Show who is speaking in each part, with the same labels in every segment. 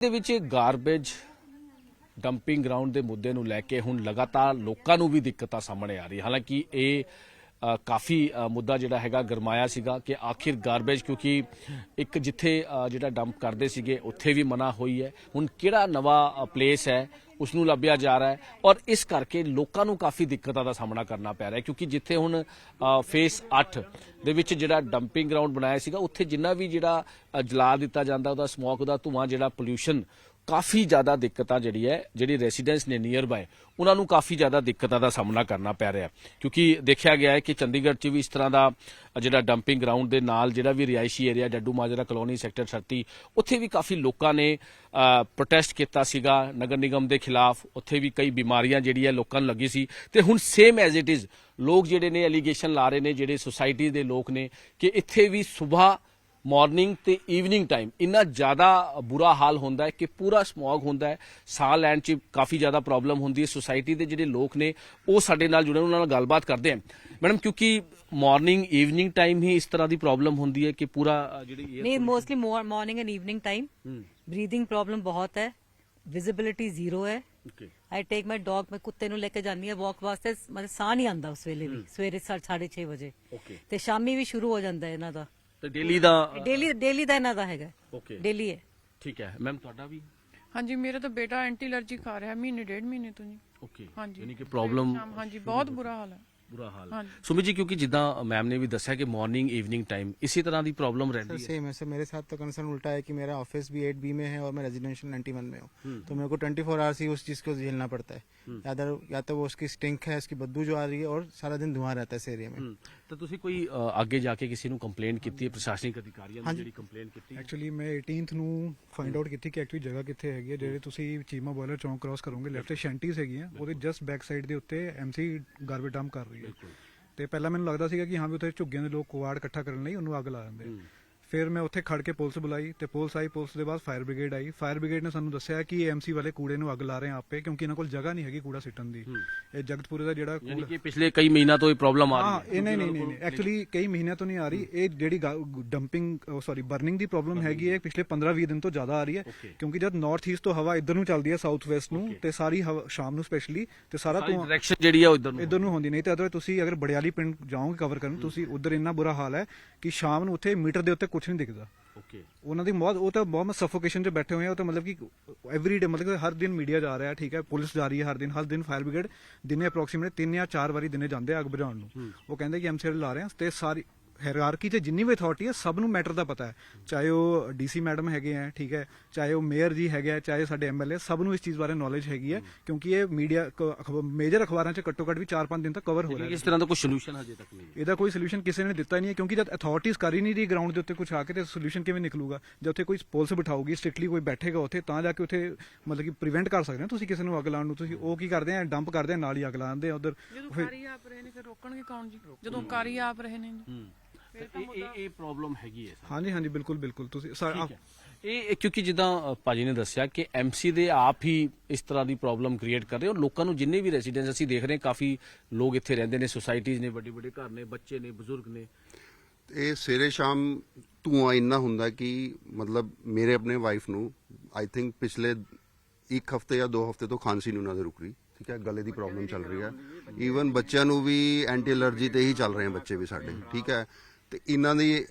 Speaker 1: ਦੇ ਵਿੱਚ garbage dumping ground ਦੇ ਮੁੱਦੇ ਨੂੰ ਲੈ ਕੇ ਹੁਣ ਲਗਾਤਾਰ ਲੋਕਾਂ ਨੂੰ ਵੀ ਦਿੱਕਤਾਂ ਸਾਹਮਣੇ ਆ ਰਹੀ ਹਾਲਾਂਕਿ ਇਹ ਕਾਫੀ ਮੁੱਦਾ ਜਿਹੜਾ ਹੈਗਾ ਗਰਮਾਇਆ ਸੀਗਾ ਕਿ ਆਖਿਰ ਗਾਰਬੇਜ ਕਿਉਂਕਿ ਇੱਕ ਜਿੱਥੇ ਜਿਹੜਾ ਡੰਪ ਕਰਦੇ ਸੀਗੇ, ਉੱਥੇ ਵੀ ਮਨਾ ਹੋਈ ਹੈ। ਹੁਣ ਕਿਹੜਾ ਨਵਾਂ ਪਲੇਸ ਹੈ ਉਸ ਨੂੰ ਲੱਭਿਆ ਜਾ ਰਿਹਾ ਹੈ ਔਰ ਇਸ ਕਰਕੇ ਲੋਕਾਂ ਨੂੰ ਕਾਫੀ ਦਿੱਕਤਾਂ ਦਾ ਸਾਹਮਣਾ ਕਰਨਾ ਪੈ ਰਿਹਾ ਹੈ ਕਿਉਂਕਿ ਜਿੱਥੇ ਹੁਣ ਫੇਸ 8 ਦੇ ਵਿੱਚ ਜਿਹੜਾ ਡੰਪਿੰਗ ਗਰਾਊਂਡ ਬਣਾਇਆ ਸੀਗਾ, ਉੱਥੇ ਜਿੰਨਾ ਵੀ ਜਿਹੜਾ ਜਲਾ ਦਿੱਤਾ ਜਾਂਦਾ, ਉਹਦਾ ਸਮੋਕ ਦਾ ਧੂਆਂ, ਜਿਹੜਾ ਪੋਲਿਊਸ਼ਨ ਕਾਫੀ ਜ਼ਿਆਦਾ ਦਿੱਕਤਾਂ ਜਿਹੜੀ ਹੈ, ਜਿਹੜੀ ਰੈਜ਼ੀਡੈਂਸ ਨੇ ਨੀਅਰ ਬਾਏ ਉਹਨਾਂ ਨੂੰ ਕਾਫੀ ਜ਼ਿਆਦਾ ਦਿੱਕਤਾਂ ਦਾ ਸਾਹਮਣਾ ਕਰਨਾ ਪੈ ਰਿਹਾ ਕਿਉਂਕਿ ਦੇਖਿਆ ਗਿਆ ਹੈ ਕਿ ਚੰਡੀਗੜ੍ਹ 'ਚ ਵੀ ਇਸ ਤਰ੍ਹਾਂ ਦਾ ਜਿਹੜਾ ਡੰਪਿੰਗ ਗਰਾਊਂਡ ਦੇ ਨਾਲ ਜਿਹੜਾ ਵੀ ਰਿਹਾਇਸ਼ੀ ਏਰੀਆ ਡੱਡੂ ਮਾਜਰਾ ਕਲੋਨੀ ਸੈਕਟਰ 36 ਉੱਥੇ ਵੀ ਕਾਫੀ ਲੋਕਾਂ ਨੇ ਪ੍ਰੋਟੈਸਟ ਕੀਤਾ ਸੀਗਾ। ਨਗਰ ਨਿਗਮ ਦੇ ਖਿਲਾਫ ਉੱਥੇ ਵੀ ਕਈ ਬਿਮਾਰੀਆਂ ਜਿਹੜੀ ਹੈ ਲੋਕਾਂ ਨੂੰ ਲੱਗੀ ਸੀ। ਤੇ ਹੁਣ ਸੇਮ ਐਜ਼ ਇਟ ਇਜ਼ ਲੋਕ ਜਿਹੜੇ ਨੇ ਐਲੀਗੇਸ਼ਨ ਲਾ ਰਹੇ ਨੇ, ਜਿਹੜੇ ਸੁਸਾਇਟੀ ਦੇ ਲੋਕ ਨੇ, ਕਿ ਇੱਥੇ ਵੀ ਸਵੇਰ ਮਾਰਨਿੰਗ ਤੇ ਈਵਨਿੰਗ ਟਾਈਮ। ਇੰਨਾ ਜ਼ਿਆਦਾ ਬੁਰਾ ਹਾਲ ਹੁੰਦਾ ਹੈ ਕਿ ਪੂਰਾ ਸਮੌਗ ਹੁੰਦਾ ਹੈ। ਸਾਹ ਲੈਣ 'ਚ ਕਾਫੀ ਜ਼ਿਆਦਾ ਪ੍ਰੋਬਲਮ ਹੁੰਦੀ ਹੈ ਸੋਸਾਇਟੀ ਦੇ ਜਿਹੜੇ ਲੋਕ ਨੇ ਉਹ ਸਾਡੇ ਨਾਲ ਜੁੜੇ ਉਹਨਾਂ ਨਾਲ ਗੱਲਬਾਤ ਕਰਦੇ ਆ ਮੈਡਮ ਕਿਉਂਕਿ ਮਾਰਨਿੰਗ ਈਵਨਿੰਗ ਟਾਈਮ ਹੀ ਇਸ ਤਰ੍ਹਾਂ ਦੀ ਪ੍ਰੋਬਲਮ ਹੁੰਦੀ ਹੈ ਕਿ ਪੂਰਾ ਜਿਹੜੀ
Speaker 2: ਨਹੀਂ mostly morning and evening time breathing problem ਬਹੁਤ ਹੈ। ਵਿਜ਼ਿਬਿਲਿਟੀ ਜ਼ੀਰੋ ਹੈ। ਆਈ ਟੇਕ ਮਾਈ ਡੌਗ ਮੈਂ ਕੁੱਤੇ ਨੂੰ ਲੈ ਕੇ ਜਾਂਦੀ ਹਾਂ ਵਾਕ ਵਾਸਤੇ। ਮਤਲਬ ਸਾਹ ਨਹੀਂ ਆਉਂਦਾ ਉਸ ਵੇਲੇ ਵੀ। ਸਵੇਰੇ 6:30 ਵਜੇ। ਤੇ ਸ਼ਾਮੀ ਵੀ ਸ਼ੁਰੂ ਹੋ ਜਾਂਦਾ ਇਹਨਾਂ ਦਾ।
Speaker 1: ਤੇ ਡੇਲੀ ਦਾ
Speaker 2: ਡੇਲੀ ਡੇਲੀ ਦਾ ਇਹਨਾਂ ਦਾ ਹੈਗਾ
Speaker 1: ਓਕੇ
Speaker 2: ਡੇਲੀ ਹੈ
Speaker 1: ਠੀਕ ਹੈ ਮੈਮ ਤੁਹਾਡਾ ਵੀ
Speaker 3: ਹਾਂਜੀ ਮੇਰਾ ਤਾਂ ਬੇਟਾ ਐਂਟੀ ਅਲਰਜੀ ਖਾ ਰਿਹਾ ਮਹੀਨੇ ਡੇਢ ਮਹੀਨੇ ਤੋਂ ਜੀ
Speaker 1: ਓਕੇ
Speaker 3: ਹਾਂਜੀ।
Speaker 1: ਯਾਨੀ ਕਿ ਪ੍ਰੋਬਲਮ
Speaker 3: ਸ਼ਾਮ ਹਾਂਜੀ ਬਹੁਤ ਬੁਰਾ ਹਾਲ ਹੈ
Speaker 1: ਬੁਰਾ ਹਾਲ
Speaker 3: ਹਾਂਜੀ।
Speaker 1: ਸੁਮਿਤ ਜੀ ਕਿਉਂਕਿ ਜਿੱਦਾਂ ਮੈਮ ਨੇ ਵੀ ਦੱਸਿਆ ਕਿ ਮਾਰਨਿੰਗ ਈਵਨਿੰਗ ਟਾਈਮ ਇਸੇ ਤਰ੍ਹਾਂ ਦੀ ਪ੍ਰੋਬਲਮ
Speaker 4: सर
Speaker 1: ਰਹਿੰਦੀ ਹੈ
Speaker 4: सेम है सर मेरे साथ तो कंसर्न उल्टा है कि मेरा ऑफिस भी एट बी में है और मैं रेजिडेंशियल नाइन्टी वन में हूँ तो मेरे को ट्वेंटी फोर आवर्स ही उस चीज़ को झेलना पड़ता है या तो या तो वो उसकी स्टिंक है उसकी बदबू जो आ रही है और सारा दिन धुआं रहता है इस एरिया में
Speaker 1: ਹਮ, ਤਾਂ ਤੁਸੀਂ ਕੋਈ ਅ, ਅੱਗੇ ਜਾ ਕੇ ਕਿਸੇ ਨੂੰ ਕੰਪਲੇਂਟ ਕੀਤੀ ਹੈ ਪ੍ਰਸ਼ਾਸਨਿਕ ਅਧਿਕਾਰੀਆਂ ਨੂੰ
Speaker 4: ਹਾਂਜੀ।
Speaker 1: ਜਿਹੜੀ ਕੰਪਲੇਂਟ ਕੀਤੀ? ਹੈ
Speaker 5: ਐਕਚੁਅਲੀ ਮੈਂ 18th ਨੂੰ ਫਾਈਂਡ ਆਊਟ ਕੀਤੀ ਕਿ ਐਕਚੁਅਲੀ ਜਗ੍ਹਾ ਕਿੱਥੇ ਹੈਗੀ ਹੈ ਜਿਹੜੇ ਤੁਸੀਂ ਚੀਮਾ ਬੋਇਲਰ ਚੌਂਕ ਕ੍ਰਾਸ ਕਰੋਗੇ ਲੈਫਟ ਤੇ ਸ਼ੈਂਟੀਜ਼ ਹੈਗੀਆਂ ਉਹਦੇ ਜਸਟ ਬੈਕ ਸਾਈਡ ਦੇ ਉੱਤੇ ਐਮਸੀ ਗਾਰਬੇਜ ਡੰਪ ਕਰ ਰਹੀ ਹੈ। ਤੇ ਪਹਿਲਾਂ ਮੈਨੂੰ ਲੱਗਦਾ ਸੀਗਾ ਕਿ ਹਾਂ ਵੀ ਉੱਥੇ ਝੁੱਗੀਆਂ ਦੇ ਲੋਕ ਕੁਆੜ ਇਕੱਠਾ ਕਰਨ ਲਈ ਉਹਨੂੰ ਅੱਗ ਲਾ ਦਿੰਦੇ ਆ। ਫਿਰ ਮੈਂ ਉੱਥੇ ਖੜ ਕੇ ਪੁਲਿਸ ਬੁਲਾਈ ਤੇ ਪੁਲਿਸ ਆਈ ਪੁਲਿਸ ਦੇ ਬਾਅਦ ਫਾਇਰ ਬ੍ਰਿਗੇਡ ਆਈ। ਫਾਇਰ ਬ੍ਰਿਗੇਡ ਨੇ ਸਾਨੂੰ ਦੱਸਿਆ ਕਿ ਐਮਸੀ ਵਾਲੇ ਕੂੜੇ ਨੂੰ ਅੱਗ ਲਾ ਰਹੇ ਆ ਆਪੇ ਕਿਉਂਕਿ ਇਹਨਾਂ ਕੋਲ ਜਗ੍ਹਾ ਨਹੀਂ ਹੈਗੀ ਕੂੜਾ ਸਿੱਟਣ ਦੀ। ਇਹ ਜਗਤਪੁਰੇ ਦਾ ਜਿਹੜਾ
Speaker 1: ਯਾਨੀ ਕਿ ਪਿਛਲੇ ਕਈ ਮਹੀਨਾ ਤੋਂ ਇਹ ਪ੍ਰੋਬਲਮ ਆ ਰਹੀ ਹੈ।
Speaker 5: ਇਹ ਨਹੀਂ ਨਹੀਂ ਨਹੀਂ ਐਕਚੁਅਲੀ ਕਈ ਮਹੀਨਿਆਂ ਤੋਂ ਨਹੀਂ ਆ ਰਹੀ। ਇਹ ਜਿਹੜੀ ਡੰਪਿੰਗ ਸੌਰੀ ਬਰਨਿੰਗ ਦੀ ਪ੍ਰੋਬਲਮ ਹੈਗੀ ਹੈ ਪਿਛਲੇ 15-20 ਦਿਨ ਤੋਂ ਜ਼ਿਆਦਾ ਆ ਰਹੀ ਹੈ. ਕਿਉਂਕਿ ਜਦ ਨਾਰਥ ਈਸਟ ਤੋਂ ਹਵਾ ਇੱਧਰ ਨੂੰ ਚੱਲਦੀ ਹੈ ਸਾਊਥ ਵੈਸਟ ਨੂੰ ਤੇ ਸਾਰੀ ਸ਼ਾਮ ਨੂੰ ਸਪੈਸ਼ਲੀ ਤੇ ਸਾਰਾ ਤੋਂ
Speaker 1: ਡਾਇਰੈਕਸ਼ਨ ਜਿਹੜੀ ਆ ਉਧਰ ਨੂੰ
Speaker 5: ਇੱਧਰ ਨੂੰ ਹੁੰਦੀ ਨਹੀਂ ਤੇ ਅਦਰ ਤੁਸੀਂ ਅਗਰ ਬੜਿਆਲੀ ਪਿੰਡ ਜਾਓਗੇ ਕਵਰ ਕਰਨ ਤੁਸੀਂ ਉਧਰ ਇੰਨਾ ਬੁਰਾ ਹਾਲ ਹੈ ਕਿ ਸ਼ਾਮ ਨੂੰ ਉੱਥੇ ਮੀਟਰ ਦੇ ਉੱਤੇ ਕੁਝ ਨਹੀਂ ਦਿਖਦਾ।
Speaker 1: ਓਕੇ
Speaker 5: ਉਹਨਾਂ ਦੀ ਬਹੁਤ ਉਹ ਤਾਂ ਬਹੁਤ ਸਫੋਕੇਸ਼ਨ 'ਚ ਬੈਠੇ ਹੋਏ ਆ ਉਹ ਤਾਂ ਮਤਲਬ ਕਿ ਐਵਰੀ ਡੇ ਮਤਲਬ ਕਿ ਹਰ ਦਿਨ ਮੀਡੀਆ ਜਾ ਰਿਹਾ ਠੀਕ ਹੈ ਪੁਲਿਸ ਜਾ ਰਹੀ ਹੈ ਹਰ ਦਿਨ ਹਰ ਦਿਨ ਫਾਇਰ ਬ੍ਰਿਗੇਡ ਦਿਨੇ ਅਪਰੋਕਸੀਮੇਟ ਤਿੰਨ ਜਾਂ ਚਾਰ ਵਾਰੀ ਦਿਨੇ ਜਾਂਦੇ ਆ ਅੱਗ ਬੁਝਾਉਣ ਨੂੰ। ਉਹ ਕਹਿੰਦੇ ਕਿ ਐਮਸੀਐਲ ਲਾ ਰਹੇ ਆ ਤੇ ਸਾਰੀ ਹੈਰਾਰਕੀ ਤੇ ਜਿੰਨੀ ਵੀ ਅਥਾਰਟੀ ਹੈ ਸਭ ਨੂੰ ਮੈਟਰ ਦਾ ਪਤਾ ਹੈ। ਚਾਹੇ ਉਹ ਡੀਸੀ ਮੈਡਮ ਹੈਗੇ ਆ ਠੀਕ ਹੈ ਚਾਹੇ ਉਹ ਮੇਅਰ ਜੀ ਹੈਗੇ ਆ ਚਾਹੇ ਸਾਡੇ ਐਮਐਲਏ ਸਭ ਨੂੰ ਇਸ ਚੀਜ਼ ਬਾਰੇ ਨੌਲੇਜ ਹੈਗੀ ਹੈ ਕਿਉਂਕਿ ਇਹ ਮੀਡੀਆ ਮੇਜਰ ਅਖਬਾਰਾਂ 'ਚ ਘੱਟੋ ਘੱਟ ਵੀ 4-5 ਦਿਨ ਤੱਕ ਕਵਰ ਹੋ ਰਿਹਾ ਹੈ।
Speaker 1: ਇਸ ਤਰ੍ਹਾਂ ਦਾ ਕੋਈ ਸੋਲੂਸ਼ਨ ਹਜੇ ਤੱਕ ਨਹੀਂ ਹੈ।
Speaker 5: ਇਹਦਾ ਕੋਈ ਸੋਲੂਸ਼ਨ ਕਿਸੇ ਨੇ ਦਿੱਤਾ ਹੀ ਨਹੀਂ ਹੈ ਕਿਉਂਕਿ ਜਦ ਅਥਾਰਟੀਜ਼ ਕਰ ਹੀ ਨਹੀਂ ਰਹੀ ਗਰਾਊਂਡ ਦੇ ਉੱਤੇ ਕੁਝ ਆ ਕੇ ਤੇ ਸੋਲੂਸ਼ਨ ਕਿਵੇਂ ਨਿਕਲੂਗਾ? ਜਦ ਉੱਥੇ ਕੋਈ ਪੁਲਿਸ ਬਿਠਾਊਗੀ ਸਟ੍ਰਿਕਟਲੀ ਕੋਈ ਬੈਠੇਗਾ ਉੱਥੇ ਤਾਂ ਜਾ ਕੇ ਉੱਥੇ ਮਤਲਬ ਕਿ ਪ੍ਰੀਵੈਂਟ ਕਰ ਸਕਦੇ ਹੋ ਤੁਸੀਂ ਕਿਸੇ ਨੂੰ ਅੱਗ ਲਾਉਣ ਨੂੰ? ਤੁਸੀਂ ਉਹ ਕੀ ਕਰਦੇ ਆ ਡੰਪ ਕਰਦੇ ਆ ਨਾਲ ਹੀ ਅੱਗ ਲਾ ਦਿੰਦੇ ਆ ਉਧਰ
Speaker 3: ਜਦੋਂ ਕਾਰੀ ਆਪ ਰਹੇ ਨੇ ਫਿਰ ਰੋਕਣਗੇ ਕੌਣ ਜੀ? ਜਦੋਂ ਕਾਰੀ ਆਪ ਰਹੇ ਨੇ। ਜੀ
Speaker 1: ਇਹ ਇਹ ਇਹ ਪ੍ਰੋਬਲਮ ਹੈਗੀ ਹੈ
Speaker 5: ਹਾਂਜੀ ਹਾਂਜੀ ਬਿਲਕੁਲ ਬਿਲਕੁਲ। ਤੁਸੀਂ ਸਾ-
Speaker 1: ਠੀਕ ਹੈ। ਇਹ ਇਹ ਕਿਉਂਕਿ ਜਿੱਦਾਂ ਅ, ਭਾਜੀ ਨੇ ਦੱਸਿਆ ਕਿ ਐਮਸੀ ਦੇ ਆਪ ਹੀ ਇਸ ਤਰ੍ਹਾਂ ਦੀ ਪ੍ਰੋਬਲਮ ਕ੍ਰੀਏਟ ਕਰ ਰਹੇ ਔਰ ਲੋਕਾਂ ਨੂੰ ਜਿੰਨੇ ਵੀ ਰੈਜ਼ੀਡੈਂਸ ਅਸੀਂ ਦੇਖ ਰਹੇ ਹਾਂ ਕਾਫੀ ਲੋਕ ਇੱਥੇ ਰਹਿੰਦੇ ਨੇ ਸੁਸਾਇਟੀਜ਼ ਨੇ ਵੱਡੇ ਵੱਡੇ ਘਰ ਨੇ ਬੱਚੇ ਨੇ ਬਜ਼ੁਰਗ ਨੇ।
Speaker 6: ਇਹ ਸਵੇਰੇ ਸ਼ਾਮ ਧੂਆਂ ਇੰਨਾ ਹੁੰਦਾ ਕਿ ਮਤਲਬ ਮੇਰੇ ਆਪਣੇ ਵਾਈਫ ਨੂੰ ਆਈ ਥਿੰਕ ਪਿਛਲੇ ਇੱਕ ਹਫ਼ਤੇ ਜਾਂ ਦੋ ਹਫ਼ਤੇ ਤੋਂ ਖਾਂਸੀ ਨਹੀਂ ਉਹਨਾਂ ਦੇ ਰੁਕ ਰਹੀ ਠੀਕ ਹੈ? ਗਲੇ ਦੀ ਪ੍ਰੋਬਲਮ ਚੱਲ ਰਹੀ ਹੈ। ਈਵਨ ਬੱਚਿਆਂ ਨੂੰ ਵੀ ਐਂਟੀ ਅਲਰਜੀ ਤੇ ਹੀ ਚੱਲ ਰਹੇ ਹਨ ਬੱਚੇ ਵੀ ਸਾਡੇ ਠੀਕ ਹੈ? ਤੇ ਇਹਨਾਂ ਦੀ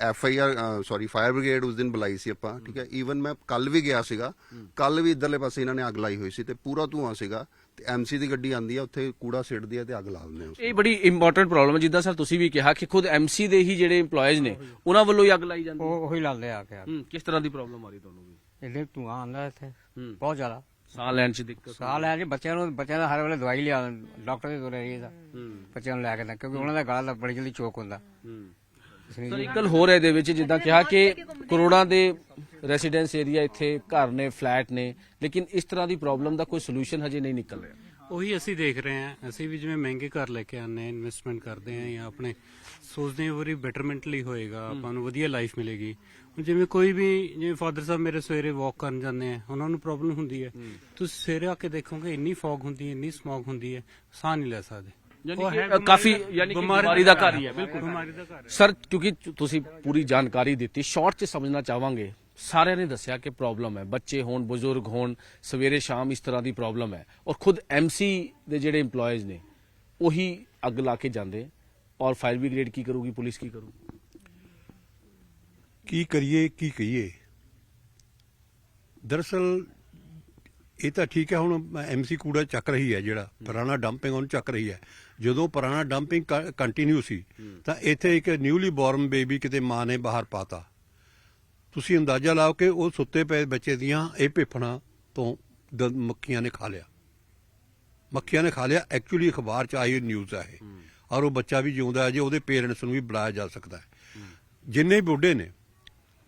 Speaker 6: F I R sorry fire brigade ਉਸ ਦਿਨ ਬੁਲਾਈ ਸੀ ਆਪਾਂ ਠੀਕ ਹੈ? ਈਵਨ ਮੈਂ ਕੱਲ ਵੀ ਗਿਆ ਸੀਗਾ ਕੱਲ ਵੀ ਇਧਰਲੇ ਪਾਸੇ ਇਹਨਾਂ ਨੇ ਅੱਗ ਲਾਈ ਹੋਈ ਸੀ ਤੇ ਪੂਰਾ ਧੂਆਂ ਸੀਗਾ ਤੇ ਐਮਸੀ ਦੀ ਗੱਡੀ ਆਂਦੀ ਆ ਉੱਥੇ ਕੂੜਾ ਸਿੱਟਦੀ ਆ ਤੇ ਅੱਗ ਲਾ ਦਿੰਦੇ ਆ
Speaker 1: ਇਹ ਬੜੀ ਇੰਪੋਰਟੈਂਟ ਪ੍ਰੋਬਲਮ ਹੈ ਜਿੱਦਾਂ ਸਰ ਤੁਸੀਂ ਵੀ ਕਿਹਾ ਕਿ ਖੁਦ ਐਮਸੀ ਦੇ ਹੀ ਜਿਹੜੇ EMPLOYEES ਨੇ ਉਹਨਾਂ ਵੱਲੋਂ ਹੀ ਅੱਗ ਲਾਈ ਜਾਂਦੀ ਹੈ।
Speaker 7: ਉਹ ਉਹੀ ਲਾਉਂਦੇ ਆ ਕੇ
Speaker 1: ਕਿਸ ਤਰ੍ਹਾਂ ਦੀ ਪ੍ਰੋਬਲਮ ਆ ਰਹੀ ਤੁਹਾਨੂੰ ਵੀ?
Speaker 7: ਇਹਦੇ ਧੂਆਂ ਆਉਂਦਾ ਇੱਥੇ। ਬਹੁਤ ਜ਼ਿਆਦਾ।
Speaker 1: ਸਾਹ ਲੈਣ 'ਚ ਦਿੱਕਤ
Speaker 7: ਸਾਹ ਲੈ ਜੀ ਬੱਚਿਆਂ ਨੂੰ ਬੱਚਿਆਂ ਦਾ ਹਰ ਵੇਲੇ ਦਵਾਈ ਲਿਆ ਡਾਕਟਰ ਦੇ ਦੁਰੇ ਰਹੀਦਾ
Speaker 1: ਹੂੰ।
Speaker 7: ਬੱਚਿਆਂ ਨੂੰ ਲੈ ਕੇ ਨਾ ਕਿਉਂਕਿ ਉਹਨਾਂ ਦਾ ਗਲਾ ਬੜੀ ਜਲਦੀ ਚੋਕ ਹੁੰਦਾ।
Speaker 1: ਸਰ ਇੱਕ ਗੱਲ ਹੋਰ ਹੈ ਇਹਦੇ ਵਿੱਚ ਜਿੱਦਾਂ ਕਿਹਾ ਕਿ ਕਰੋੜਾਂ ਦੇ ਰੈਜ਼ੀਡੈਂਸ ਏਰੀਆ ਇੱਥੇ ਘਰ ਨੇ ਫਲੈਟ ਨੇ ਲੇਕਿਨ ਇਸ ਤਰ੍ਹਾਂ ਦੀ ਪ੍ਰੋਬਲਮ ਦਾ ਕੋਈ ਸੋਲੂਸ਼ਨ ਹਜੇ ਨਹੀਂ ਨਿਕਲ ਰਿਹਾ।
Speaker 8: ਉਹੀ ਅਸੀਂ ਦੇਖ ਰਹੇ ਹਾਂ। ਅਸੀਂ ਵੀ ਜਿਵੇਂ ਮਹਿੰਗੇ ਘਰ ਲੈ ਕੇ ਆਨੇ ਇਨਵੈਸਟਮੈਂਟ ਕਰਦੇ ਆ ਜਾਂ ਆਪਣੇ ਸੋਚਦੇ ਹਾਂ ਵਰੀ ਬੈਟਰਮੈਂਟ ਲਈ ਹੋਏਗਾ ਆਪਾਂ ਨੂੰ ਵਧੀਆ ਲਾਈਫ ਮਿਲੇਗੀ। ਜਿਵੇਂ ਕੋਈ ਵੀ ਜਿਵੇਂ ਫਾਦਰ ਸਾਹਿਬ ਮੇਰੇ ਸਵੇਰੇ ਵਾਕ ਕਰਨ ਜਾਂਦੇ ਆ ਉਹਨਾਂ ਨੂੰ ਪ੍ਰੋਬਲਮ ਹੁੰਦੀ ਹੈ। ਤੁਸੀਂ ਸਵੇਰੇ ਆ ਕੇ ਦੇਖੋਗੇ ਇੰਨੀ ਫੌਗ ਹੁੰਦੀ ਹੈ ਇੰਨੀ ਸਮੌਗ ਹੁੰਦੀ ਹੈ ਸਾਹ ਨਹੀਂ ਲੈ ਸਕਦੇ।
Speaker 1: ਯਾਨੀ ਕਿ ਕਾਫੀ ਯਾਨੀ ਕਿ ਬਿਮਾਰੀ ਦਾ ਘਰ ਹੀ ਹੈ
Speaker 8: ਬਿਲਕੁਲ। ਬਿਮਾਰੀ ਦਾ ਘਰ
Speaker 1: ਸਰ ਕਿਉਂਕਿ ਤੁਸੀਂ ਪੂਰੀ ਜਾਣਕਾਰੀ ਦਿੱਤੀ ਸ਼ਾਰਟ 'ਚ ਸਮਝਣਾ ਚਾਹਾਂਗੇ। ਸਾਰਿਆਂ ਨੇ ਦੱਸਿਆ ਕਿ ਪ੍ਰੋਬਲਮ ਹੈ। ਬੱਚੇ ਹੋਣ ਬਜ਼ੁਰਗ ਹੋਣ ਸਵੇਰੇ ਸ਼ਾਮ ਇਸ ਤਰ੍ਹਾਂ ਦੀ ਪ੍ਰੋਬਲਮ ਹੈ। ਔਰ ਖੁਦ ਐਮਸੀ ਦੇ ਜਿਹੜੇ EMPLOYEES ਨੇ ਉਹੀ ਅੱਗ ਲਾ ਕੇ ਜਾਂਦੇ ਔਰ ਫਾਇਰ ਬ੍ਰਿਗੇਡ ਕੀ ਕਰੂਗੀ ਪੁਲਿਸ ਕੀ ਕਰੂਗੀ?
Speaker 9: ਕੀ ਕਰੀਏ ਕੀ ਕਹੀਏ? ਦਰਅਸਲ ਇਹ ਤਾਂ ਠੀਕ ਹੈ ਹੁਣ ਐਮਸੀ ਕੂੜਾ ਚੱਕ ਰਹੀ ਹੈ ਜਿਹੜਾ ਪੁਰਾਣਾ ਡੰਪਿੰਗ ਉਹਨੂੰ ਚੱਕ ਰਹੀ ਹੈ। ਜਦੋਂ ਪੁਰਾਣਾ ਡੰਪਿੰਗ ਕੰਟੀਨਿਊ ਸੀ ਤਾਂ ਇੱਥੇ ਇੱਕ ਨਿਊਲੀ ਬੋਰਨ ਬੇਬੀ ਕਿਤੇ ਮਾਂ ਨੇ ਬਾਹਰ ਪਾਤਾ। ਤੁਸੀਂ ਅੰਦਾਜ਼ਾ ਲਾਓ ਕਿ ਉਹ ਸੁੱਤੇ ਪਏ ਬੱਚੇ ਦੀਆਂ ਇਹ ਭਿੱਫਣਾ ਤੋਂ ਮੱਖੀਆਂ ਨੇ ਖਾ ਲਿਆ। ਮੱਖੀਆਂ ਨੇ ਖਾ ਲਿਆ। ਐਕਚੁਅਲੀ ਅਖਬਾਰ ਚ ਆਈ ਨਿਊਜ਼ ਹੈ ਇਹ। ਔਰ ਉਹ ਬੱਚਾ ਵੀ ਜਿਉਂਦਾ ਹੈ ਜੇ ਉਹਦੇ ਪੇਰੈਂਟਸ ਨੂੰ ਵੀ ਬੁਲਾਇਆ ਜਾ ਸਕਦਾ ਹੈ। ਜਿੰਨੇ ਬੁੱਢੇ ਨੇ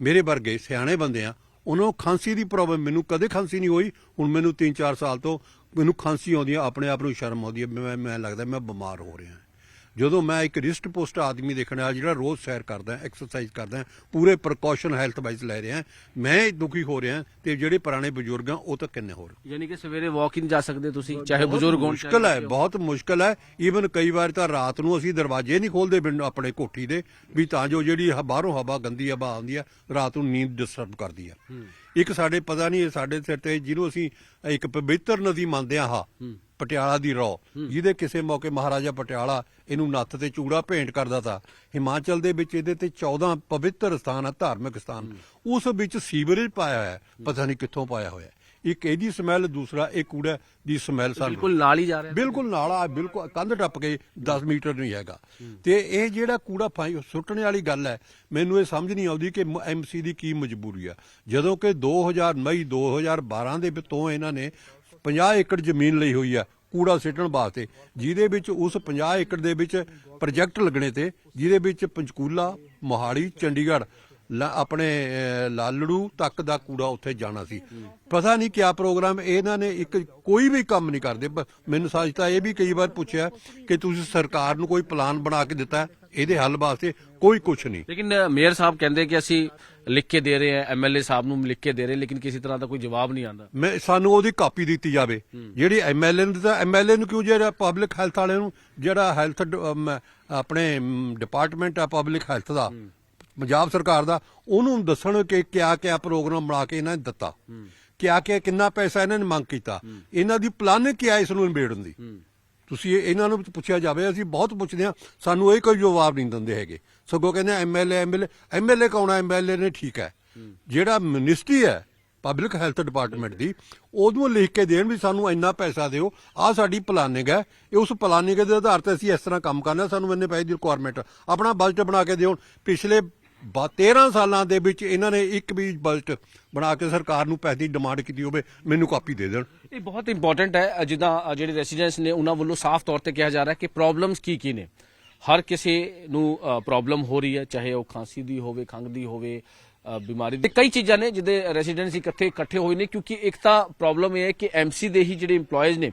Speaker 9: ਮੇਰੇ ਵਰਗੇ ਸਿਆਣੇ ਬੰਦੇ ਆ ਉਹਨਾਂ ਨੂੰ ਖਾਂਸੀ ਦੀ ਪ੍ਰੋਬਲਮ ਮੈਨੂੰ ਕਦੇ ਖਾਂਸੀ ਨਹੀਂ ਹੋਈ, ਹੁਣ ਮੈਨੂੰ 3-4 ਸਾਲ ਤੋਂ ਮੈਨੂੰ ਖਾਂਸੀ ਆਉਂਦੀ ਆ, ਆਪਣੇ ਆਪ ਨੂੰ ਸ਼ਰਮ ਆਉਂਦੀ ਹੈ ਮੈਂ ਮੈਂ ਲੱਗਦਾ ਮੈਂ ਬਿਮਾਰ ਹੋ ਰਿਹਾ। ਜਦੋਂ ਮੈਂ ਇੱਕ ਰਿਸਟ ਪੋਸਟ ਆਦਮੀ ਦੇਖਣਾ ਜਿਹੜਾ ਰੋਜ਼ ਸੈਰ ਕਰਦਾ ਐਕਸਰਸਾਈਜ਼ ਕਰਦਾ ਪੂਰੇ ਪ੍ਰੀਕਾਸ਼ਨ ਹੈਲਥ ਵਾਈਜ਼ ਲੈ ਰਿਹਾ ਮੈਂ ਦੁਖੀ ਹੋ ਰਿਹਾ ਤੇ ਜਿਹੜੇ ਪੁਰਾਣੇ ਬਜ਼ੁਰਗ ਆ ਉਹ ਤਾਂ ਕਿੰਨੇ ਹੋਰ
Speaker 1: ਯਾਨੀ ਕਿ ਸਵੇਰੇ ਵਾਕ ਜਾ ਸਕਦੇ ਤੁਸੀਂ ਚਾਹੇ ਬਜ਼ੁਰਗ ਹੋਣ
Speaker 9: ਮੁਸ਼ਕਲ ਹੈ। ਬਹੁਤ ਮੁਸ਼ਕਲ ਹੈ। ਈਵਨ ਕਈ ਵਾਰ ਤਾਂ ਰਾਤ ਨੂੰ ਅਸੀਂ ਦਰਵਾਜ਼ੇ ਨਹੀਂ ਖੋਲਦੇ ਬਿਨ ਆਪਣੇ ਕੋਠੀ ਦੇ ਵੀ ਤਾਂ ਜੋ ਜਿਹੜੀ ਬਾਹਰੋਂ ਹਵਾ ਗੰਦੀ ਹਵਾ ਆਉਂਦੀ ਹੈ ਰਾਤ ਨੂੰ ਨੀਂਦ ਡਿਸਟਰਬ ਕਰਦੀ ਹੈ। ਇੱਕ ਸਾਡੇ ਪਤਾ ਨਹੀਂ ਸਾਡੇ ਸਿਰ ਤੇ ਜਿਹਨੂੰ ਅਸੀਂ ਇੱਕ ਪਵਿੱਤਰ ਨਦੀ ਮੰਨਦੇ ਆ ਹਾ। ਪਟਿਆਲਾ ਦੀ ਰੋ। ਜਿਹਦੇ ਕਿਸੇ ਮੌਕੇ ਮਹਾਰਾਜਾ ਪਟਿਆਲਾ ਇਹਨੂੰ ਨੱਥ ਤੇ ਚੂੜਾ ਭੇਂਟ ਕਰਦਾ ਤਾ। ਹਿਮਾਚਲ ਦੇ ਵਿੱਚ ਇਹਦੇ ਤੇ 14 ਪਵਿੱਤਰ ਸਥਾਨ ਆ ਧਾਰਮਿਕ ਸਥਾਨ। ਉਸ ਵਿੱਚ ਸੀਵਰੇਜ ਪਾਇਆ ਹੋਇਆ ਪਤਾ ਨਹੀਂ ਕਿੱਥੋਂ ਪਾਇਆ ਹੋਇਆ। ਇੱਕ ਇਹਦੀ ਸਮੈਲ ਦੂਸਰਾ ਇਹ ਕੂੜਾ ਦੀ ਸਮੈਲ ਸਾਨੂੰ।
Speaker 1: ਬਿਲਕੁਲ ਨਾਲ ਹੀ ਜਾ ਰਿਹਾ।
Speaker 9: ਬਿਲਕੁਲ ਨਾਲ ਆ ਬਿਲਕੁਲ ਕੰਧ ਟੱਪ ਕੇ 10 ਮੀਟਰ ਨਹੀਂ ਹੈਗਾ। ਤੇ ਇਹ ਜਿਹੜਾ ਕੂੜਾ ਫਾਈ ਸੁੱਟਣ ਵਾਲੀ ਗੱਲ ਹੈ। ਮੈਨੂੰ ਇਹ ਸਮਝ ਨਹੀਂ ਆਉਂਦੀ ਕਿ ਐਮਸੀ ਦੀ ਕੀ ਮਜਬੂਰੀ ਆ। ਜਦੋਂ ਕਿ 2000 ਮਈ 2012 ਦੇ ਤੋਂ ਇਹਨਾਂ ਨੇ 50 ਏਕੜ ਜ਼ਮੀਨ ਲਈ ਹੋਈ ਆ ਕੂੜਾ ਸਿੱਟਣ ਵਾਸਤੇ ਜਿਹਦੇ ਵਿੱਚ ਉਸ 50 ਏਕੜ ਦੇ ਵਿੱਚ ਪ੍ਰੋਜੈਕਟ ਲੱਗਣੇ ਤੇ ਜਿਹਦੇ ਵਿੱਚ ਪੰਚਕੂਲਾ ਮੋਹਾਲੀ ਚੰਡੀਗੜ੍ਹ ਲਾ- ਆਪਣੇ ਅਹ, ਲਾਲੜੂ ਤੱਕ ਦਾ ਕੂੜਾ ਉੱਥੇ ਜਾਣਾ ਸੀ। ਪਤਾ ਨਹੀਂ ਕਿਆ ਪ੍ਰੋਗਰਾਮ ਇਹਨਾਂ ਨੇ ਇੱਕ ਕੋਈ ਵੀ ਕੰਮ ਨਹੀਂ ਕਰਦੇ। ਮੈਨੂੰ ਤਾਂ ਇਹ ਵੀ ਕਈ ਵਾਰ ਪੁੱਛਿਆ ਕਿ ਤੁਸੀਂ ਸਰਕਾਰ ਨੂੰ ਕੋਈ ਪਲਾਨ ਬਣਾ ਕੇ ਦਿੱਤਾ ਹੈ? ਇਹਦੇ ਹੱਲ ਵਾਸਤੇ ਕੋਈ ਕੁਝ ਨਹੀਂ।
Speaker 1: ਲੇਕਿਨ ਅ, ਮੇਅਰ ਸਾਹਿਬ ਕਹਿੰਦੇ ਕਿ ਅਸੀਂ ਲਿਖ ਕੇ ਦੇ ਰਹੇ ਹਾਂ ਐਮਐਲਏ ਸਾਹਿਬ ਨੂੰ ਲਿਖ ਕੇ ਦੇ ਰਹੇ ਲੇਕਿਨ ਕਿਸੇ ਤਰ੍ਹਾਂ ਦਾ ਕੋਈ ਜਵਾਬ ਨਹੀਂ ਆਉਂਦਾ।
Speaker 9: ਮੈਂ ਸਾਨੂੰ ਉਹਦੀ ਕਾਪੀ ਦਿੱਤੀ ਜਾਵੇ। ਜਿਹੜੀ ਐਮਐਲਏ ਨੂੰ ਦਿੱਤਾ ਐਮਐਲਏ ਨੂੰ ਕਿਉਂ ਜਿਹੜਾ ਪਬਲਿਕ ਹੈਲਥ ਵਾਲਿਆਂ ਨੂੰ ਜਿਹੜਾ ਹੈਲਥ ਆਪਣੇ ਡਿਪਾਰਟਮੈਂਟ ਆ ਪਬਲਿਕ ਹੈਲਥ ਦਾ ਪੰਜਾਬ ਸਰਕਾਰ ਦਾ, ਉਹਨੂੰ ਦੱਸਣ ਕਿ ਕਿਆ ਕਿਆ ਪ੍ਰੋਗਰਾਮ ਬਣਾ ਕੇ ਇਹਨਾਂ ਨੇ ਦਿੱਤਾ। ਕਿਆ ਕਿਆ, ਕਿੰਨਾ ਪੈਸਾ ਇਹਨਾਂ ਨੇ ਮੰਗ ਕੀਤਾ। ਇਹਨਾਂ ਦੀ ਪਲਾਨਿੰਗ ਕਿਆ ਇਸ ਨੂੰ ਨਿਬੇੜਨ ਦੀ? ਤੁਸੀਂ ਇਹਨਾਂ ਨੂੰ ਪੁੱਛਿਆ ਜਾਵੇ, ਅਸੀਂ ਬਹੁਤ ਪੁੱਛਦੇ ਹਾਂ, ਸਾਨੂੰ ਇਹ ਕੋਈ ਜਵਾਬ ਨਹੀਂ ਦਿੰਦੇ ਹੈਗੇ। ਸਗੋਂ ਕਹਿੰਦੇ ਐਮਐਲਏ ਐਮਐਲਏ ਐਮਐਲਏ ਕੌਣ ਹੈ ਐਮਐਲਏ ਨੇ ਠੀਕ ਹੈ। ਜਿਹੜਾ ਮਿਨਿਸਟਰੀ ਹੈ ਪਬਲਿਕ ਹੈਲਥ ਡਿਪਾਰਟਮੈਂਟ ਦੀ, ਉਹਨੂੰ ਲਿਖ ਕੇ ਦੇਣ ਵੀ ਸਾਨੂੰ ਇੰਨਾ ਪੈਸਾ ਦਿਓ ਆ ਸਾਡੀ ਪਲਾਨਿੰਗ ਹੈ। ਇਹ ਉਸ ਪਲਾਨਿੰਗ ਦੇ ਆਧਾਰ ਤੇ ਅਸੀਂ ਇਸ ਤਰ੍ਹਾਂ ਕੰਮ ਕਰਨਾ, ਸਾਨੂੰ ਇੰਨੇ ਪੈਸੇ ਦੀ ਰਿਕੁਆਇਰਮੈਂਟ ਆਪਣਾ ਬਜਟ ਬਣਾ ਕੇ ਦਿਓ। ਪਿਛਲੇ 13 ਸਾਲਾਂ ਦੇ ਵਿੱਚ ਇਹਨਾਂ ਨੇ ਇੱਕ ਵੀ ਬਜਟ ਬਣਾ ਕੇ ਸਰਕਾਰ ਨੂੰ ਪੈਸੇ ਦੀ ਡਿਮਾਂਡ ਕੀਤੀ ਹੋਵੇ, ਮੈਨੂੰ ਕਾਪੀ ਦੇ ਦੇਣ।
Speaker 1: ਇਹ ਬਹੁਤ ਇੰਪੋਰਟੈਂਟ ਹੈ, ਜਿੱਦਾਂ ਜਿਹੜੇ ਰੈਸੀਡੈਂਟਸ ਨੇ ਉਹਨਾਂ ਵੱਲੋਂ ਸਾਫ਼ ਤੌਰ ਤੇ ਕਿਹਾ ਜਾ ਰਿਹਾ ਕਿ ਪ੍ਰੋਬਲਮਸ ਕੀ ਕੀ ਨੇ। ਹਰ ਕਿਸੇ ਨੂੰ ਪ੍ਰੋਬਲਮ ਹੋ ਰਹੀ ਹੈ, ਚਾਹੇ ਉਹ ਖਾਂਸੀ ਦੀ ਹੋਵੇ, ਖੰਘ ਦੀ ਹੋਵੇ ਬਿਮਾਰੀ ਦੀ। ਕਈ ਚੀਜ਼ਾਂ ਨੇ ਜਿਹਦੇ ਰੈਜੀਡੈਂਟਸ ਇਕੱਠੇ ਇਕੱਠੇ ਹੋਏ ਨੇ, ਕਿਉਂਕਿ ਇੱਕ ਤਾਂ ਪ੍ਰੋਬਲਮ ਇਹ ਹੈ ਕਿ ਐਮਸੀ ਦੇ ਹੀ ਜਿਹੜੇ EMPLOYEES ਨੇ,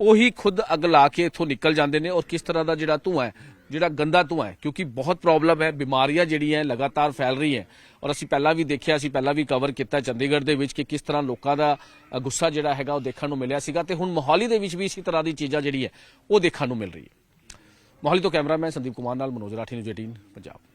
Speaker 1: ਉਹੀ ਖੁਦ ਅੱਗ ਲਾ ਕੇ ਇੱਥੋਂ ਨਿਕਲ ਜਾਂਦੇ ਨੇ ਔਰ ਕਿਸ ਤਰ੍ਹਾਂ ਦਾ ਜਿਹੜਾ ਧੂੰਆਂ ਹੈ ਜਿਹੜਾ ਗੰਦਾ ਧੂੰਆਂ ਹੈ, ਕਿਉਂਕਿ ਬਹੁਤ ਪ੍ਰੋਬਲਮ ਹੈ, ਬਿਮਾਰੀਆਂ ਜਿਹੜੀਆਂ ਲਗਾਤਾਰ ਫੈਲ ਰਹੀ ਹੈ। ਔਰ ਅਸੀਂ ਪਹਿਲਾਂ ਵੀ ਦੇਖਿਆ, ਅਸੀਂ ਪਹਿਲਾਂ ਵੀ ਕਵਰ ਕੀਤਾ ਚੰਡੀਗੜ੍ਹ ਦੇ ਵਿੱਚ ਕਿ ਕਿਸ ਤਰ੍ਹਾਂ ਲੋਕਾਂ ਦਾ ਗੁੱਸਾ ਜਿਹੜਾ ਹੈਗਾ ਉਹ ਦੇਖਣ ਨੂੰ ਮਿਲਿਆ ਸੀਗਾ ਤੇ ਹੁਣ ਮੋਹਾਲੀ ਦੇ ਵਿੱਚ ਵੀ ਇਸੇ ਤਰ੍ਹਾਂ ਦੀ ਚੀਜ਼ਾਂ ਜਿਹੜੀ ਹੈ, ਉਹ ਦੇਖਣ ਨੂੰ ਮਿਲ ਰਹੀ ਹੈ ਮੋਹਾਲੀ ਤੋਂ ਕੈਮਰਾਮੈਨ ਸੰਦੀਪ ਕੁਮਾਰ ਨਾਲ ਮਨੋਜ ਰਾਠੀ ਨੂੰ 18 ਪੰਜਾਬ।